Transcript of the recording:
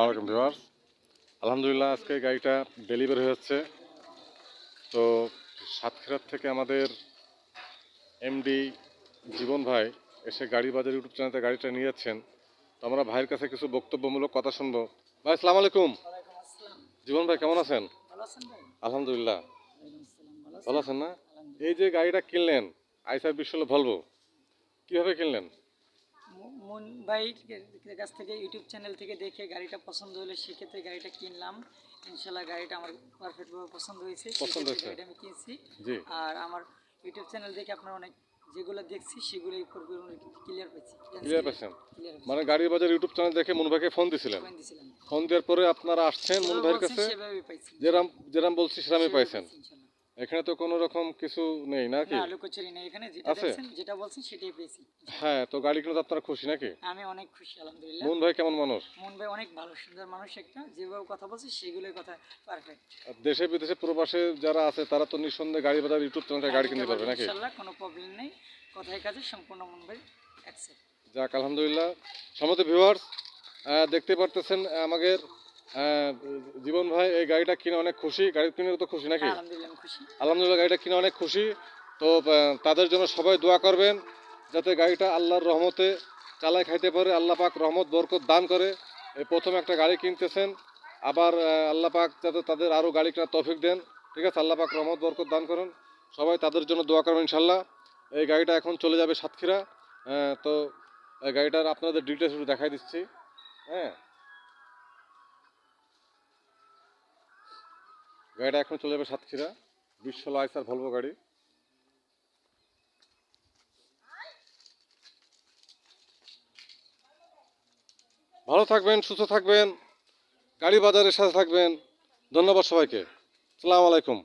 আলাইকুম ভিউয়ার্স। আলহামদুলিল্লাহ আজকে গাড়িটা ডেলিভারি হয়েছে। তো সাতক্ষীরার থেকে আমাদের এমডি জীবন ভাই এসে গাড়ি বাজার ইউটিউব চ্যানেলে গাড়িটা নিয়ে যাচ্ছেন। তো আমরা ভাইয়ের কাছে কিছু বক্তব্যমূলক কথা শুনব। ভাই আসসালামু আলাইকুম। জীবন ভাই কেমন আছেন? আলহামদুলিল্লাহ। ভালো আছেন না? এই যে গাড়িটা কিনলেন আইসার বিশ্বল ভলভো কীভাবে কিনলেন? মু- মুন ভাইয়ের কাছ থেকে ইউটিউব চ্যানেল থেকে দেখে গাড়িটা পছন্দ হলে সেক্ষেত্রে গাড়িটা কিনলাম। ইনশাল্লাহ গাড়িটা আমার পারফেক্টভাবে পছন্দ হয়েছে পছন্দ হয়েছে? গাড়িটা আমি কিনছি। আর আমার ইউটিউব চ্যানেল দেখে আপনার অনেক যেগুলো দেখছি সেগুলোই ক্লিয়ার পেয়েছি ক্লিয়ার পেয়েছেন মানে গাড়ি বাজার ইউটিউব চ্যানেল দেখে মুন ভাইকে ফোন দিছিলেন? ফোন দেওয়ার পরে আপনারা আসছেন মুন ভাইয়ের কাছে? যেরাম যেরাম বলছি সেরামই পাইছেন। এখানে তো কোনো রকম কিছু নেই নাকি? না লুকোচুরি নেই। এখানে যেটা আছে? দেখছেন যেটা বলছি সেটাই পেয়েছি হ্যাঁ তো গাড়ি কিনে তো আপনারা খুশি নাকি? আমি অনেক খুশি আলহামদুলিল্লাহ। মুন ভাই কেমন মানুষ? মন ভাই অনেক ভালো সুন্দর মানুষ একটা। যেভাবে কথা বলছে সেগুলোই কথা পারফেক্ট আর দেশে বিদেশে প্রবাসে যারা আছে তারা তো নিঃসন্দেহে গাড়ি বাজার ইউটিউব চ্যানেলে গাড়ি কিনতে পারবে নাকি? ইনশাআল্লাহ কোনো প্রবলেম নেই। কথায় কাজে সম্পূর্ণ মন ভাই অ্যাকসেপ্ট যাক আলহামদুলিল্লাহ। সমস্ত ভিউয়ার্স দেখতে পারতেছেন আমাদের জীবন ভাই এই গাড়িটা কিনে অনেক খুশি। গাড়ি কিনে তো খুশি নাকি? আলহামদুলিল্লাহ গাড়িটা কিনে অনেক খুশি। তো তাদের জন্য সবাই দোয়া করবেন যাতে গাড়িটা আল্লাহর রহমতে চালায় খাইতে পারে। আল্লাহ পাক রহমত বরকত দান করে এই প্রথম একটা গাড়ি কিনতেছেন। আবার আল্লাহ পাক যাতে তাদের আরও গাড়ি কেনার তৌফিক দেন। ঠিক আছে? আল্লাহ পাক রহমত বরকত দান করেন। সবাই তাদের জন্য দোয়া করবেন ইনশাল্লাহ এই গাড়িটা এখন চলে যাবে সাতক্ষীরা। তো এই গাড়িটার আপনাদের ডিটেলস একটু দেখাই দিচ্ছি। হ্যাঁ। গাড়িটা এখন চলে যাবে সাতক্ষীরা। বিশ্ব লাইস আর ভলভো গাড়ি। ভালো থাকবেন, সুস্থ থাকবেন, গাড়ি বাজারের সাথে থাকবেন। ধন্যবাদ সবাইকে। সালাম আলাইকুম।